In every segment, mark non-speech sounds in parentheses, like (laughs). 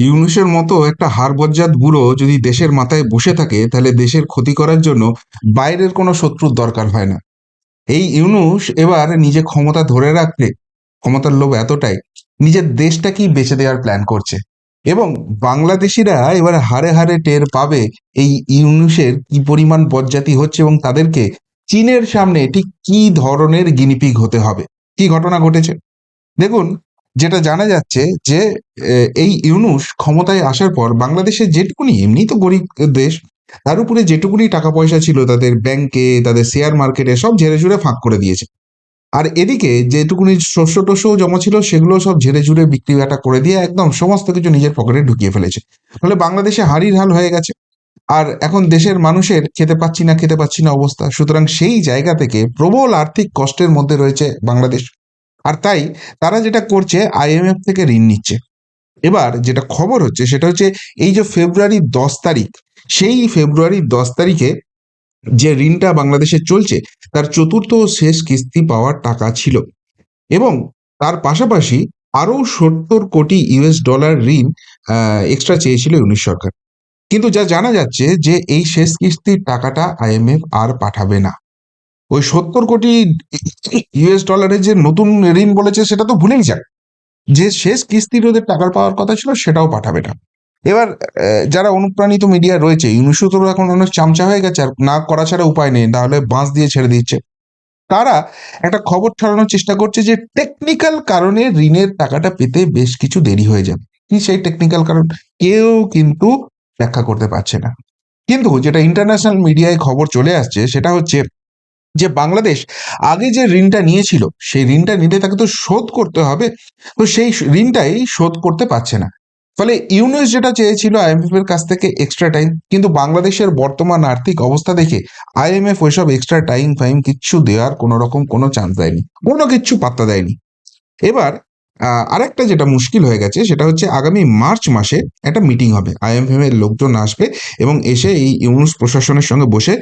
ইউনুসের মতো একটা হাড়বজ্জাত বুড়ো যদি দেশের মাথায় বসে থাকে, তাহলে দেশের ক্ষতি করার জন্য বাইরের কোনো শত্রুর দরকার হয় না। এই ইউনুস এবার নিজে ক্ষমতা ধরে রাখতে, ক্ষমতার লোভ এতটাই, নিজের দেশটাকেই বেঁচে দেওয়ার প্ল্যান করছে। এবং বাংলাদেশিরা এবার হারে হারে টের পাবে এই ইউনুসের কি পরিমাণ বজ্জাতি হচ্ছে এবং তাদেরকে চীনের সামনে ঠিক কি ধরনের গিনিপিগ হতে হবে। কি ঘটনা ঘটেছে? দেখুন যেটা জানা যাচ্ছে যে এই ইউনুস ক্ষমতায় আসার পর বাংলাদেশের যেটুকুনি এমনি তো গরিব দেশ, তার উপরে যেটুকুনি টাকা পয়সা ছিল তাদের ব্যাংকে তাদের শেয়ার মার্কেটে সব ঝেড়ে ঝুড়ে ফাঁক করে দিয়েছে। আর এদিকে যেটুকুনি শস্য টস্যও জমা ছিল সেগুলো সব ঝেড়ে ঝুড়ে বিক্রি বাটা করে দিয়ে একদম সমস্ত কিছু নিজের পকেটে ঢুকিয়ে ফেলেছে। ফলে বাংলাদেশে হাড়ির হাল হয়ে গেছে। আর এখন দেশের মানুষের খেতে পাচ্ছি না, খেতে পাচ্ছি না অবস্থা। সুতরাং সেই জায়গা থেকে প্রবল আর্থিক কষ্টের মধ্যে রয়েছে বাংলাদেশ। আর তাই তারা যেটা করছে আইএমএফ থেকে ঋণ নিচ্ছে। এবার যেটা খবর হচ্ছে, সেটা হচ্ছে এই যে ফেব্রুয়ারি দশ তারিখ, সেই ফেব্রুয়ারি দশ তারিখে যে ঋণটা বাংলাদেশে চলছে, তার চতুর্থ শেষ কিস্তি পাওয়ার টাকা ছিল। এবং তার পাশাপাশি আরও সত্তর কোটি ইউএস ডলার ঋণ এক্সট্রা চেয়েছিল ইউনিশ সরকার। কিন্তু যা জানা যাচ্ছে যে এই শেষ কিস্তির টাকাটা আইএমএফ আর পাঠাবে না। ওই সত্তর কোটি ইউএস ডলারের যে নতুন ঋণ বলেছে, সেটা তো ভুলেই যাক। যে শেষ কিস্তির ওদের টাকার পাওয়ার কথা ছিল, সেটাও পাঠাবে না। এবার যারা অনুপ্রাণিত মিডিয়া রয়েছে ইউনিশো তো এখন অনেক চামচা হয়ে গেছে, আর না করা ছাড়া উপায় নেই তাহলে বাঁশ দিয়ে ছেড়ে দিচ্ছে। তারা একটা খবর ছড়ানোর চেষ্টা করছে যে টেকনিক্যাল কারণে ঋণের টাকাটা পেতে বেশ কিছু দেরি হয়ে যাবে। কি সেই টেকনিক্যাল কারণ? কেউ কিন্তু ব্যাখ্যা করতে পারছে না। কিন্তু যেটা ইন্টারন্যাশনাল মিডিয়ায় খবর চলে আসছে, সেটা হচ্ছে যে বাংলাদেশ আগে যে ঋণটা নিয়েছিল, সেই ঋণটা নিলে তাকে তো শোধ করতে হবে। তো সেই ঋণটাই শোধ করতে পারছে না। ফলে ইউনিস যেটা চেয়েছিল আইএমএফ এর কাছ থেকে এক্সট্রা টাইম কিন্তু বাংলাদেশের বর্তমান আর্থিক অবস্থা দেখে আইএমএফ ওইসব এক্সট্রা টাইম ফাইম কিচ্ছু দেওয়ার কোনো রকম কোনো চান্স দেয়নি, কোনো কিচ্ছু পাত্তা দেয়নি। এবার আরেকটা যেটা মুশকিল হয়ে গেছে, সেটা হচ্ছে আগামী মার্চ মাসে একটা মিটিং হবে। আইএমএফ এর লোকজন আসবে এবং এসে এই ইউনুস প্রশাসনের সঙ্গে বসে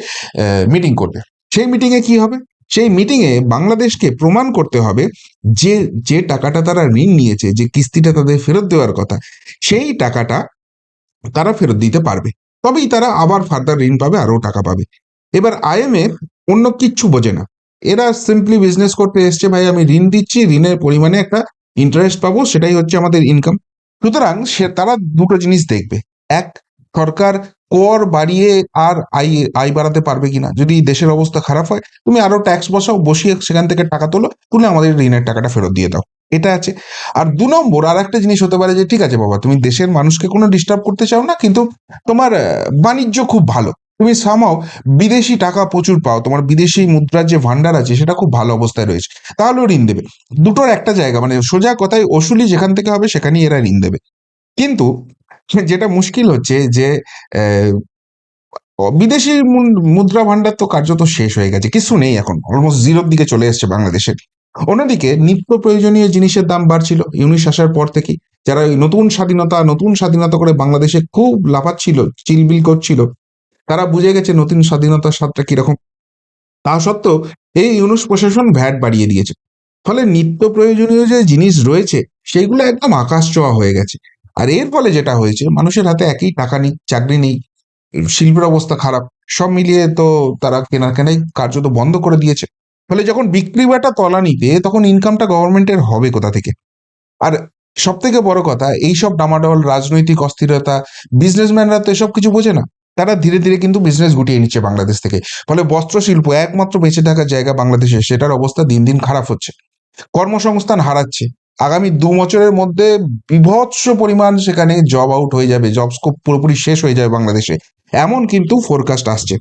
মিটিং করবে। সেই মিটিংয়ে কি হবে? সেই মিটিংয়ে বাংলাদেশকে প্রমাণ করতে হবে যে যে টাকাটা তারা ঋণ নিয়েছে, যে কিস্তিটা তাদের ফেরত দেওয়ার কথা, সেই টাকাটা তারা ফেরত দিতে পারবে। তবেই তারা আবার ফার্দার ঋণ পাবে, আরও টাকা পাবে। এবার আইএমএফ অন্য কিচ্ছু বোঝে না। এরা সিম্পলি বিজনেস করতে এসছে, ভাই, আমি ঋণ দিচ্ছি, ঋণের পরিমাণে একটা ইন্টারেস্ট পাবো, সেটাই হচ্ছে আমাদের ইনকাম সুতরাং সে, তারা দুটো জিনিস দেখবে। এক, সরকার কর বাড়িয়ে আর আয় আয় বাড়াতে পারবে কিনা? যদি দেশের অবস্থা খারাপ হয়, তুমি আরও ট্যাক্স বসাও, বসিয়ে সেখান থেকে টাকা তোলো, তুলে আমাদের ঋণের টাকাটা ফেরত দিয়ে দাও। এটা আছে। আর দু নম্বর আর একটা জিনিস হতে পারে যে, ঠিক আছে বাবা, তুমি দেশের মানুষকে কোনো ডিস্টার্ব করতে চাও না, কিন্তু তোমার বাণিজ্য খুব ভালো। তুমি সামাও বিদেশি টাকা প্রচুর পাও, তোমার বিদেশি মুদ্রার যে ভান্ডার আছে, সেটা খুব ভালো অবস্থায় রয়েছে। তাহলেও ঋণ দেবে। দুটোর একটা জায়গা মানে সোজা কথায় ওসুলি যেখান থেকে হবে, সেখানেই এরা ঋণ দেবে। কিন্তু (laughs) যেটা মুশকিল হচ্ছে যে বিদেশি মুদ্রা ভান্ডার তো কার্যত শেষ হয়ে গেছে, কিছু নেই এখন অলমোস্ট জিরোর দিকে চলে এসছে বাংলাদেশের। অন্যদিকে নিত্য প্রয়োজনীয় জিনিসের দাম বাড়ছিল, ইউনিশ আসার পর থেকে, যারা নতুন স্বাধীনতা নতুন স্বাধীনতা করে বাংলাদেশে খুব লাফাচ্ছিল, চিলবিল করছিল, তারা বুঝে গেছে নতুন স্বাধীনতার স্বাদটা কীরকম। তা সত্ত্বেও, এই ইউনুস প্রশাসন ভ্যাট বাড়িয়ে দিয়েছে। ফলে নিত্য প্রয়োজনীয় যে জিনিস রয়েছে, সেগুলো একদম আকাশ ছোঁয়া হয়ে গেছে। আর এর ফলে যেটা হয়েছে, মানুষের হাতে একই টাকা নেই, চাকরি নেই, শিল্পের অবস্থা খারাপ, সব মিলিয়ে তো তারা কেনা কেনাই কার্যত বন্ধ করে দিয়েছে। ফলে যখন বিক্রি বাটা তলানিতে তখন ইনকামটা গভর্নমেন্টের হবে কোথা থেকে? আর সব থেকে বড় কথা, এইসব ডামাডোল, রাজনৈতিক অস্থিরতা বিজনেসম্যানরা তো এসব কিছু বোঝে না। তারা ধীরে ধীরে কিন্তু বিজনেস গুটিয়ে নিচ্ছে বাংলাদেশ থেকে। ফলে বস্ত্র শিল্প একমাত্র বেঁচে থাকার জায়গা বাংলাদেশে, সেটার অবস্থা দিন দিন খারাপ হচ্ছে। কর্মসংস্থান হারাচ্ছে। আগামী দু বছরের মধ্যে বিভৎস পরিমাণ সেখানে জব আউট হয়ে যাবে জব স্কোপ পুরোপুরি শেষ হয়ে যাবে বাংলাদেশে। এমন কিন্তু ফোরকাস্ট আসছে।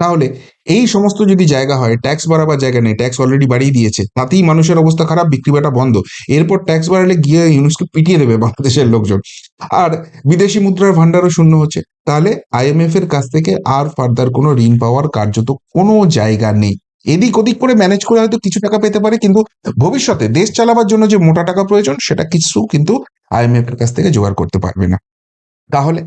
তাহলে এই সমস্ত যদি জায়গা হয় ট্যাক্স বাড়াবার জায়গা নেই ট্যাক্স অলরেডি বাড়িয়ে দিয়েছে, তাতেই মানুষের অবস্থা খারাপ বিক্রি বাটা বন্ধ। এরপর ট্যাক্স বাড়ালে গিয়ে ইউনুসকে পিটিয়ে দেবে বাংলাদেশের লোকজন। আর বিদেশি মুদ্রার ভান্ডারও শূন্য হচ্ছে। তাহলে আইএমএফ এর কাছ থেকে আর ফার্দার কোনো ঋণ পাওয়ার কার্যত কোনো জায়গা নেই। এদিক ওদিক করে ম্যানেজ করে হয়তো কিছু টাকা পেতে পারে, কিন্তু ভবিষ্যতে দেশ চালাবার জন্য যে মোটা টাকা প্রয়োজন, সেটা কিছু কিন্তু আইএমএফ এর কাছ থেকে জোগাড় করতে পারবে না। তাহলে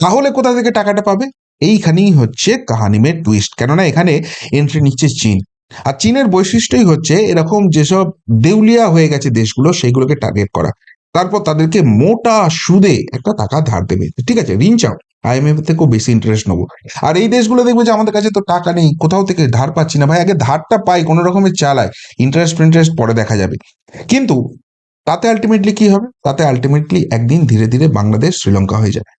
তাহলে কোথা থেকে টাকাটা পাবে? এইখানেই হচ্ছে কাহানিমের টুইস্ট কেননা এখানে এন্ট্রি নিচ্ছে চীন। আর চীনের বৈশিষ্ট্যই হচ্ছে এরকম যেসব দেউলিয়া হয়ে গেছে দেশগুলো, সেইগুলোকে টার্গেট করা। তারপর তাদেরকে মোটা সুদে একটা টাকা ধার দেবে। ঠিক আছে, ঋণ চাও। আইএমএফ থেকেও বেশি ইন্টারেস্ট নেব। আর এই দেশগুলো দেখবে যে আমাদের কাছে তো টাকা নেই, কোথাও থেকে ধার পাচ্ছি না। ভাই, আগে ধারটা পাই, কোনো রকমের চালায় ইন্টারেস্ট ইন্টারেস্ট পরে দেখা যাবে। কিন্তু তাতে আলটিমেটলি কি হবে? তাতে আলটিমেটলি একদিন ধীরে ধীরে বাংলাদেশ শ্রীলঙ্কা হয়ে যাবে।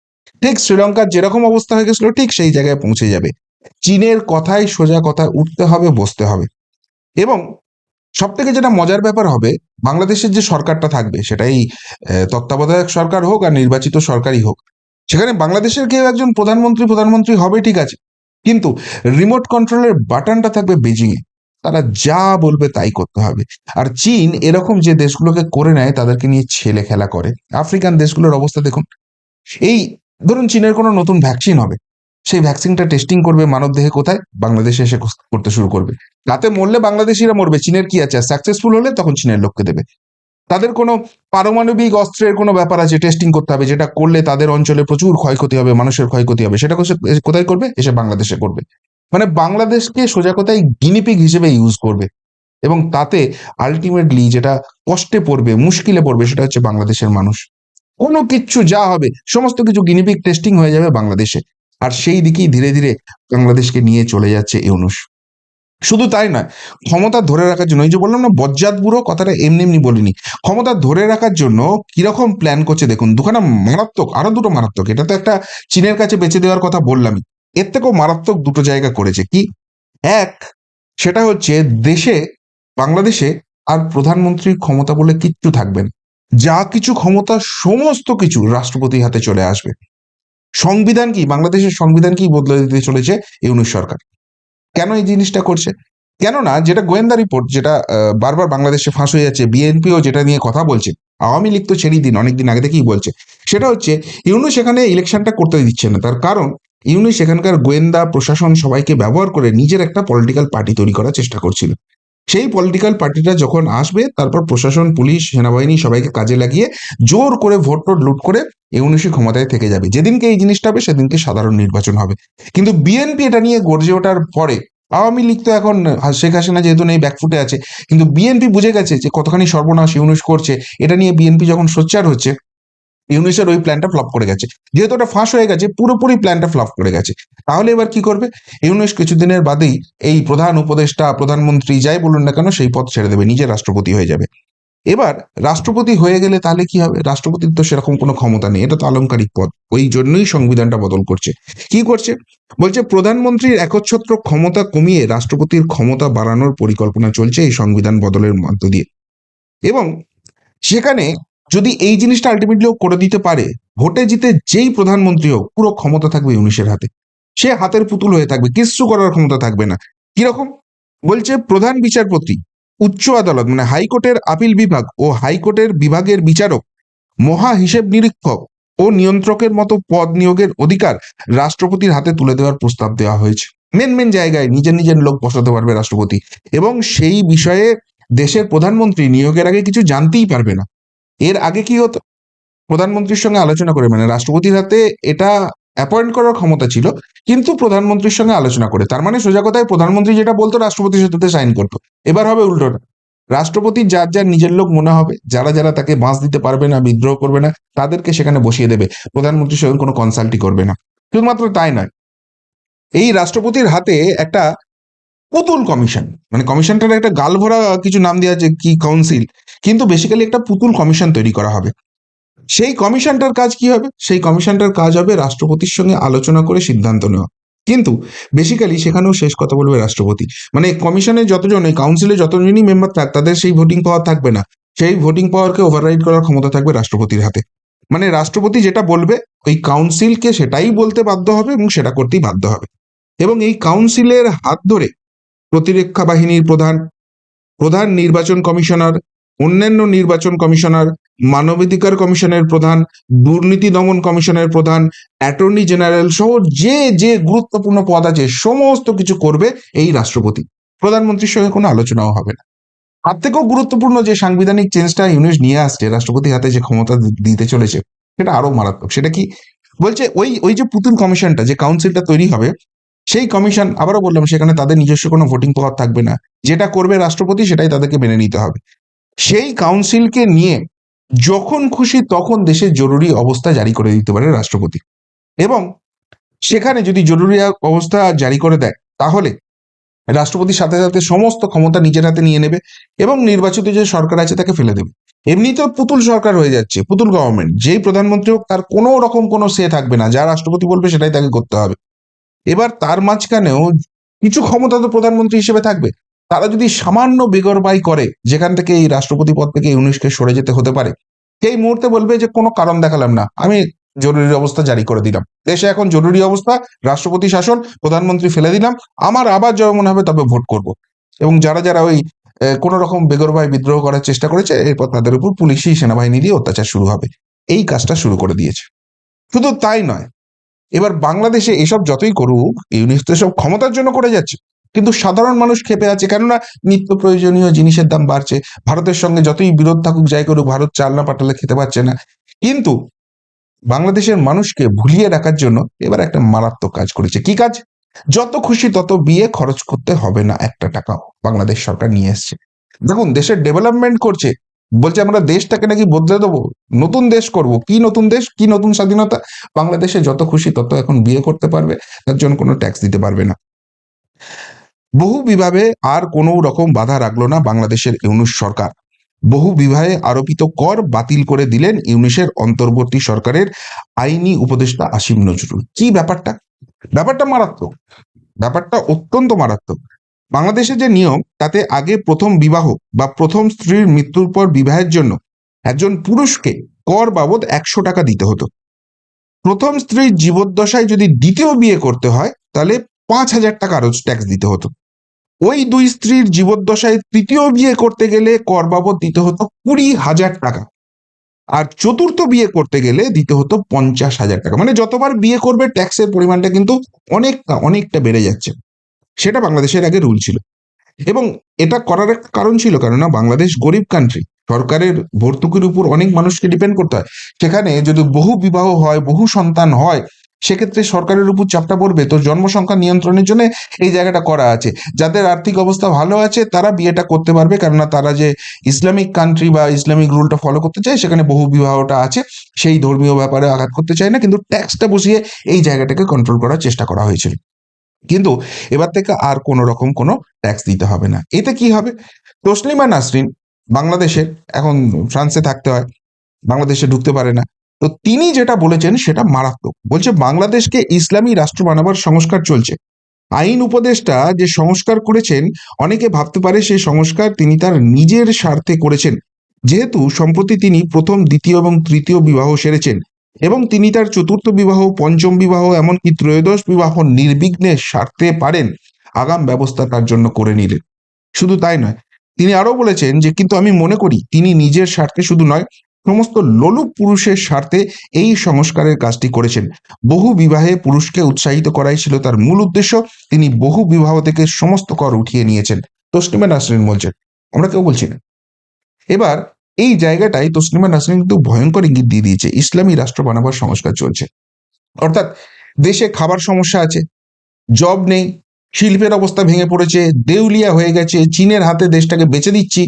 ঠিক শ্রীলঙ্কার যেরকম অবস্থা হয়ে গেছিল, ঠিক সেই জায়গায় পৌঁছে যাবে। চীনের কথাই সোজা কথা, উঠতে হবে, বসতে হবে। এবং সব থেকে যেটা মজার ব্যাপার হবে, বাংলাদেশের যে সরকারটা থাকবে, সেটাই তত্ত্বাবধায়ক সরকার হোক আর নির্বাচিত সরকারই হোক সেখানে বাংলাদেশের কেউ একজন প্রধানমন্ত্রী প্রধানমন্ত্রী হবে, ঠিক আছে। কিন্তু রিমোট কন্ট্রোলের বাটনটা থাকবে বেজিং এ তারা যা বলবে তাই করতে হবে। আর চীন এরকম যে দেশগুলোকে করে নেয়, তাদেরকে নিয়ে ছেলে খেলা করে। আফ্রিকান দেশগুলোর অবস্থা দেখুন। এই, ধরুন চীনের কোনো নতুন ভ্যাকসিন হবে। সেই ভ্যাকসিনটা টেস্টিং করবে মানব দেহে কোথায়? বাংলাদেশে এসে করতে শুরু করবে। তাতে মরলে বাংলাদেশিরা মরবে। চীনের কি আছে? সাকসেসফুল হলে তখন চীনের লোককে দেবে। তাদের কোনো পারমাণবিক অস্ত্রের কোনো ব্যাপার আছে টেস্টিং করতে হবে, যেটা করলে তাদের অঞ্চলে প্রচুর ক্ষয়ক্ষতি হবে, মানুষের ক্ষয়ক্ষতি হবে, সেটা কোথায় করবে? এসে বাংলাদেশে করবে। মানে বাংলাদেশকে সোজা কথায় গিনিপিক হিসেবে ইউজ করবে। এবং তাতে আলটিমেটলি যেটা কষ্টে পড়বে, মুশকিলে পড়বে, সেটা হচ্ছে বাংলাদেশের মানুষ। কোনো কিচ্ছু যা হবে, সমস্ত কিছু গিনিপিক টেস্টিং হয়ে যাবে বাংলাদেশে। আর সেই দিকেই ধীরে ধীরে বাংলাদেশকে নিয়ে চলে যাচ্ছে ইউনুস। শুধু তাই নয়, ক্ষমতা ধরে রাখার জন্য, এই যে বললাম না, বজ্জাত বুড়ো কথাটা এমনি এমনি বলিনি, ক্ষমতা ধরে রাখার জন্য কীরকম প্ল্যান করছে দেখুন, দুখানা মারাত্মক, আরও দুটো মারাত্মক, এটা তো একটা চীনের কাছে বেঁচে দেওয়ার কথা বললামই, এর থেকেও মারাত্মক দুটো জায়গা করেছে, কি? এক, সেটা হচ্ছে দেশে, বাংলাদেশে আর প্রধানমন্ত্রীর ক্ষমতা বলে কিচ্ছু থাকবে না যা কিছু ক্ষমতা সমস্ত কিছু রাষ্ট্রপতির হাতে চলে আসবে, সংবিধান কি, বাংলাদেশের সংবিধান কি বদলে দিতে চলেছে, ইউনুস সরকার। কেন এই জিনিসটা করছে? কেননা যেটা গোয়েন্দা রিপোর্ট যেটা বারবার বাংলাদেশে ফাঁস হয়ে যাচ্ছে বিএনপিও যেটা নিয়ে কথা বলছে, আওয়ামী লীগ তো ছেড়েই দিন, অনেকদিন আগে থেকেই বলছে। সেটা হচ্ছে ইউনু সেখানে ইলেকশনটা করতে দিচ্ছে না। তার কারণ ইউনি সেখানকার গোয়েন্দা প্রশাসন সবাইকে ব্যবহার করে নিজের একটা পলিটিক্যাল পার্টি তৈরি করার চেষ্টা করছিল। সেই পলিটিক্যাল পার্টিটা যখন আসবে, তারপর প্রশাসন, পুলিশ, সেনাবাহিনী সবাইকে কাজে লাগিয়ে জোর করে ভোট টোট লুট করে ইউনুসই ক্ষমতায় থেকে যাবে। যেদিনকে এই জিনিসটা হবে, সেদিনকে সাধারণ নির্বাচন হবে। কিন্তু বিএনপি এটা নিয়ে গর্জে ওঠার পরে, আওয়ামী লীগ তো এখন শেখ হাসিনা যেহেতু নেই, ব্যাকফুটে আছে, কিন্তু বিএনপি বুঝে গেছে যে কতখানি সর্বনাশ ইউনুস করছে, এটা নিয়ে বিএনপি যখন সোচ্চার হচ্ছে ইউনুসের ওই প্ল্যানটা ফ্লপ করে গেছে। যেহেতু ওটা ফাঁস হয়ে গেছে, পুরোপুরি প্ল্যানটা ফ্লপ করে গেছে। তাহলে এবার কি করবে? ইউনুস কিছুদিনের বাদেই এই প্রধান উপদেষ্টা, প্রধানমন্ত্রী যাই বলুন না কেন, সেই পথ ছেড়ে দেবে নিজে রাষ্ট্রপতি হয়ে যাবে। এবার রাষ্ট্রপতি হয়ে গেলে তাহলে কি হবে? রাষ্ট্রপতির তো সেরকম কোনো ক্ষমতা নেই, এটা তো আলংকারিক পদ। ওই জন্যই সংবিধানটা বদল করছে। কি করছে? বলছে প্রধানমন্ত্রীর একচ্ছত্র ক্ষমতা কমিয়ে রাষ্ট্রপতির ক্ষমতা বাড়ানোর পরিকল্পনা চলছে এই সংবিধান বদলের মধ্য দিয়ে। এবং সেখানে যদি এই জিনিসটা আলটিমেটলি ও করে দিতে পারে, ভোটে জিতে যেই প্রধানমন্ত্রী হোক, পুরো ক্ষমতা থাকবে ইউনিশের হাতে। সে হাতের পুতুল হয়ে থাকবে, কিচ্ছু করার ক্ষমতা থাকবে না। কীরকম? বলছে প্রধান বিচারপতি, উচ্চ আদালত মানে হাইকোর্টের আপিল বিভাগ ও হাইকোর্টের বিভাগের বিচারক, মহা হিসেব নিরীক্ষক ও নিয়ন্ত্রকের মতো পদ নিয়োগের অধিকার রাষ্ট্রপতির হাতে তুলে দেওয়ার প্রস্তাব দেওয়া হয়েছে। মেন মেন জায়গায় নিজের নিজের লোক বসাতে পারবে রাষ্ট্রপতি এবং সেই বিষয়ে দেশের প্রধানমন্ত্রী নিয়োগের আগে কিছু জানতেই পারবে না। এর আগে কি হতো? প্রধানমন্ত্রীর সঙ্গে আলোচনা করে মানে রাষ্ট্রপতির হাতে এটা অ্যাপয়েন্ট করার ক্ষমতা ছিল, কিন্তু প্রধানমন্ত্রীর সঙ্গে আলোচনা করে। তার মানে সোজা কথায় প্রধানমন্ত্রী যেটা বলতো, রাষ্ট্রপতির সাথে সাইন করতো। এবার হবে উল্টোটা। রাষ্ট্রপতি যার যার নিজের লোক মনে হবে, যারা যারা তাকে বাঁশ দিতে পারবে না, বিদ্রোহ করবে না, তাদেরকে সেখানে বসিয়ে দেবে। প্রধানমন্ত্রীর সঙ্গে কোনো কনসাল্টই করবে না। শুধুমাত্র তাই নয়, এই রাষ্ট্রপতির হাতে একটা পুতুল কমিশন। মানে কমিশনটার একটা গাল ভরা কিছু নাম দেওয়া আছে, কি কাউন্সিল কিন্তু বেসিক্যালি একটা পুতুল কমিশন তৈরি করা হবে। সেই কমিশনটার কাজ কি হবে? সেই কমিশনটার কাজ হবে রাষ্ট্রপতির সঙ্গে আলোচনা করে সিদ্ধান্ত নেওয়া। কিন্তু বেসিক্যালি সেখানেও শেষ কথা বলবে রাষ্ট্রপতি। মানে কমিশনে যতজন, এই কাউন্সিলে যতজনই মেম্বার থাক, তাদের সেই ভোটিং পাওয়ার থাকবে না। সেই ভোটিং পাওয়ারকে ওভাররাইড করার ক্ষমতা থাকবে রাষ্ট্রপতির হাতে। মানে রাষ্ট্রপতি যেটা বলবে, ওই কাউন্সিলকে সেটাই বলতে বাধ্য হবে এবং সেটা করতেই বাধ্য হবে। এবং এই কাউন্সিলের হাত ধরে প্রতিরক্ষা বাহিনীর প্রধান প্রধান নির্বাচন কমিশনার, অন্যান্য নির্বাচন কমিশনার, মানবাধিকার কমিশনের প্রধান, দুর্নীতি দমন কমিশনের প্রধান, অ্যাটর্নি জেনারেল সহ যে যে গুরুত্বপূর্ণ পদ আছে, সমস্ত কিছু করবে এই রাষ্ট্রপতি। প্রধানমন্ত্রীর সঙ্গে কোনো আলোচনাও হবে না। তার থেকেও গুরুত্বপূর্ণ যে সাংবিধানিক চেঞ্জটা ইউনিস নিয়ে আসছে, রাষ্ট্রপতির হাতে যে ক্ষমতা দিতে চলেছে, সেটা আরও মারাত্মক। সেটা কি? বলছে ওই ওই যে পুতুল কমিশনটা, যে কাউন্সিলটা তৈরি হবে সেই কমিশন, আবারও বললাম, সেখানে তাদের নিজস্ব কোনো ভোটিং পাওয়ার থাকবে না। যেটা করবে রাষ্ট্রপতি, সেটাই তাদেরকে মেনে নিতে হবে। সেই কাউন্সিলকে নিয়ে যখন খুশি, তখন দেশে জরুরি অবস্থা জারি করে দিতে পারে রাষ্ট্রপতি। এবং সেখানে যদি জরুরি অবস্থা জারি করে দেয়, তাহলে রাষ্ট্রপতির সাথে সাথে সমস্ত ক্ষমতা নিজের হাতে নিয়ে নেবে এবং নির্বাচিত যে সরকার আছে তাকে ফেলে দেবে। এমনিতেও পুতুল সরকার হয়ে যাচ্ছে, পুতুল গভর্নমেন্ট যেই প্রধানমন্ত্রী হোক, তার কোনো রকম কোনো সে থাকবে না। যা রাষ্ট্রপতি বলবে, সেটাই তাকে করতে হবে। এবার তার মাঝখানেও কিছু ক্ষমতা তো প্রধানমন্ত্রী হিসেবে থাকবে। তারা যদি সামান্য বেগরবাই করে, যেখান থেকে এই রাষ্ট্রপতি পদ থেকে ইউনিশকে সরে যেতে হতে পারে, সেই মুহূর্তে বলবে যে কোনো কারণ দেখালাম না, আমি জরুরি অবস্থা জারি করে দিলাম। দেশে এখন জরুরি অবস্থা, রাষ্ট্রপতি শাসন, প্রধানমন্ত্রী ফেলে দিলাম, আমার আবার যখন মনে হবে তবে ভোট করব। এবং যারা যারা ওই কোন রকম বেগরবাই বিদ্রোহ করার চেষ্টা করেছে, এরপর তাদের উপর পুলিশি সেনাবাহিনী দিয়ে অত্যাচার শুরু হবে। এই কাজটা শুরু করে দিয়েছে। শুধু তাই নয় এবার বাংলাদেশে এসব যতই করুক, ইউনিস তো সব ক্ষমতার জন্য করে যাচ্ছে। কিন্তু সাধারণ মানুষ খেপে আছে, কেননা নিত্য প্রয়োজনীয় জিনিসের দাম বাড়ছে। ভারতের সঙ্গে যতই বিরোধ থাকুক, যাই করুক, ভারত চাল না পাঠালে খেতে পারছে না। কিন্তু বাংলাদেশের মানুষকে ভুলিয়ে রাখার জন্য এবার একটা মারাত্মক কাজ করেছে। কি কাজ? যত খুশি তত বিয়ে খরচ করতে হবে না একটা টাকাও। বাংলাদেশ সরকার নিয়ে এসছে। দেখুন, দেশের ডেভেলপমেন্ট করছে। বলছে, আমরা দেশটাকে নাকি বদলে দেবো, নতুন দেশ করব। কি নতুন দেশ, কি নতুন স্বাধীনতা? বাংলাদেশে যত খুশি তত এখন বিয়ে করতে পারবে, তার জন্য কোনো ট্যাক্স দিতে পারবে না। বহু বিভাগে আর কোনো রকম বাধা রাখল না বাংলাদেশের ইউনুস সরকার। বহু বিবাহে আরোপিত কর বাতিল করে দিলেন ইউনিসের অন্তর্বর্তী সরকারের আইনি উপদেষ্টা আসিম নজরুল। কি ব্যাপারটা? ব্যাপারটা মারাত্মক। ব্যাপারটা অত্যন্ত মারাত্মক। বাংলাদেশে যে নিয়ম তাতে আগে প্রথম বিবাহ বা প্রথম স্ত্রীর মৃত্যুর পর বিবাহের জন্য একজন পুরুষকে কর বাবদ একশো টাকা দিতে হতো। প্রথম স্ত্রীর জীবদ্দশায় যদি দ্বিতীয় বিয়ে করতে হয়, তাহলে পাঁচ হাজার টাকা আরও ট্যাক্স দিতে হতো। ওই দুই স্ত্রীর জীবদ্দশায় তৃতীয় বিয়ে করতে গেলে কর বাবদ দিতে হতো কুড়ি হাজার টাকা। আর চতুর্থ বিয়ে করতে গেলে দিতে হতো পঞ্চাশ হাজার টাকা। মানে যতবার বিয়ে করবে ট্যাক্সের পরিমাণটা কিন্তু অনেকটা অনেকটা বেড়ে যাচ্ছে। সেটা বাংলাদেশের আগে রুল ছিল। এবং এটা করার একটা কারণ ছিল, কেননা বাংলাদেশ গরিব কান্ট্রি সরকারের ভর্তুকির উপর অনেক মানুষকে ডিপেন্ড করতে হয়। সেখানে যদি বহু বিবাহ হয়, বহু সন্তান হয়, সেক্ষেত্রে সরকারের উপর চাপটা পড়বে। তো জন্মসংখ্যা নিয়ন্ত্রণের জন্য এই জায়গাটা করা আছে। যাদের আর্থিক অবস্থা ভালো আছে, তারা বিয়েটা করতে পারবে, কেননা তারা যে ইসলামিক কান্ট্রি বা ইসলামিক রুলটা ফলো করতে চায়, সেখানে বহু বিবাহটা আছে। সেই ধর্মীয় ব্যাপারে আঘাত করতে চায় না, কিন্তু ট্যাক্সটা বসিয়ে এই জায়গাটাকে কন্ট্রোল করার চেষ্টা করা হয়েছিল। কিন্তু এবার থেকে আর কোনো রকম কোনো ট্যাক্স দিতে হবে না। এতে কি হবে? তসলিমা নাসরিন বাংলাদেশের, এখন ফ্রান্সে থাকতে হয়, বাংলাদেশে ঢুকতে পারে না। তো তিনি যেটা বলেছেন সেটা মারাত্মক। বলছে, বাংলাদেশকে ইসলামী রাষ্ট্র বানাবার সংস্কার চলছে। আইন উপদেষ্টা যে সংস্কার করেছেন, অনেকে ভাবতে পারে সেই সংস্কার তিনি তার নিজের স্বার্থে করেছেন। যেহেতু সম্প্রতি তিনি প্রথম, দ্বিতীয় এবং তৃতীয় বিবাহ সেরেছেন। এবং তিনি তার চতুর্থ বিবাহ, পঞ্চম বিবাহ, এমনকি ত্রয়োদশ বিবাহ নির্বিঘ্নে সারতে পারেন। আগাম ব্যবস্থা তার জন্য করে নিলেন। শুধু তাই নয়, তিনি আরও বলেছেন যে, কিন্তু আমি মনে করি, তিনি নিজের স্বার্থে শুধু নয়, সমস্ত লোলুপ পুরুষের স্বার্থে এই সংস্কারের কাজটি করেছেন। বহু বিবাহে পুরুষকে উৎসাহিত করাই ছিল তার মূল উদ্দেশ্য। তিনি বহু বিবাহ থেকে সমস্ত কর উঠিয়ে নিয়েছেন। তসলিমা নাসরিন বলছেন, আমরা কেউ বলছি না। এবার এই জায়গাটাই তসলিমা নাসরিন কিন্তু ভয়ঙ্কর ইঙ্গিত দিয়ে দিয়েছে, ইসলামী রাষ্ট্র বানাবার সংস্কার চলছে। অর্থাৎ দেশে খাবার সমস্যা আছে জব নেই, শিল্পের অবস্থা ভেঙে পড়েছে, দেউলিয়া হয়ে গেছে, চীনের হাতে দেশটাকে বেঁচে দিচ্ছি।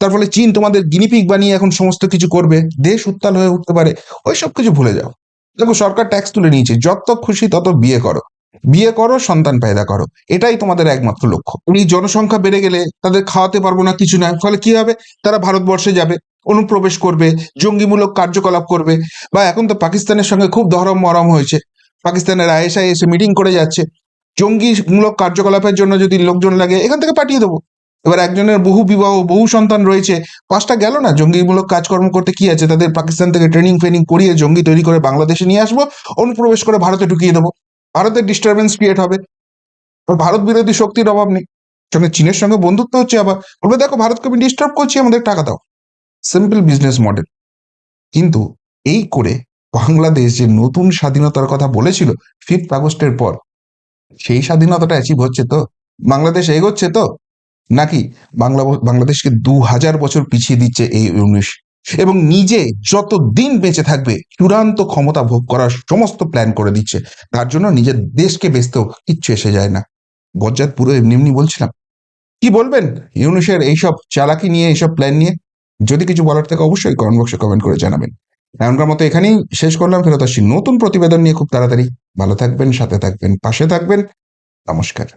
তার ফলে চীন তোমাদের গিনিপিক বানিয়ে এখন সমস্ত কিছু করবে, দেশ উত্তাল হয়ে উঠতে পারে, ওই সব কিছু ভুলে যাও। দেখো সরকার ট্যাক্স তুলে নিয়েছে, যত খুশি তত বিয়ে করো। বিয়ে করো, সন্তান পেদা করো। এটাই তোমাদের একমাত্র লক্ষ্য। এই জনসংখ্যা বেড়ে গেলে তাদের খাওয়াতে পারব না কিছু না। ফলে কি হবে? তারা ভারতবর্ষে যাবে, অনুপ্রবেশ করবে, জঙ্গিমূলক কার্যকলাপ করবে। বা এখন তো পাকিস্তানের সঙ্গে খুব ধরম মরম হয়েছে। পাকিস্তানের আইএসআই এসে মিটিং করে যাচ্ছে। জঙ্গিমূলক কার্যকলাপের জন্য যদি লোকজন লাগে, এখান থেকে পাঠিয়ে দেবো। এবার একজনের বহু বিবাহ, বহু সন্তান রয়েছে। পাঁচটা গেল না? জঙ্গিমূলক কাজকর্ম করতে কি আছে? তাদের পাকিস্তান থেকে ট্রেনিং ফেনিং করিয়ে জঙ্গি তৈরি করে বাংলাদেশে নিয়ে আসব, অনুপ্রবেশ করে ভারতে ঢুকিয়ে দেবো। ভারতের ডিস্টারবেন্স ক্রিয়েট হবে। ভারত বিরোধী শক্তির অভাব নেই। সঙ্গে চীনের সঙ্গে বন্ধুত্ব হচ্ছে আবার। বলবে, দেখো, ভারতকে আমি ডিস্টার্ব করছি, আমাদের টাকা দাও। সিম্পল বিজনেস মডেল কিন্তু এই করে বাংলাদেশ যে নতুন স্বাধীনতার কথা বলেছিল ফিফথ আগস্টের পর, সেই স্বাধীনতাটা অ্যাচিভ হচ্ছে তো? বাংলাদেশ এগোচ্ছে তো? নাকি বাংলা বাংলাদেশকে দু হাজার বছর পিছিয়ে দিচ্ছে এই ইউনিশ এবং নিজে যত দিন বেঁচে থাকবে চূড়ান্ত ক্ষমতা ভোগ করার সমস্ত প্ল্যান করে দিচ্ছে। তার জন্য নিজের দেশকে বেচতেও কিচ্ছু এসে যায় না। বজ্জাত পুরো এমনি এমনি বলছিলাম, কি বলবেন? ইউনিশের এইসব চালাকি নিয়ে, এইসব প্ল্যান নিয়ে? যদি কিছু বলার থাকে অবশ্যই কমেন্ট বক্সে কমেন্ট করে জানাবেন। এমনকার মতো এখানেই শেষ করলাম। ফেরত আসছি নতুন প্রতিবেদন নিয়ে খুব তাড়াতাড়ি। ভালো থাকবেন, সাথে থাকবেন, পাশে থাকবেন। নমস্কার।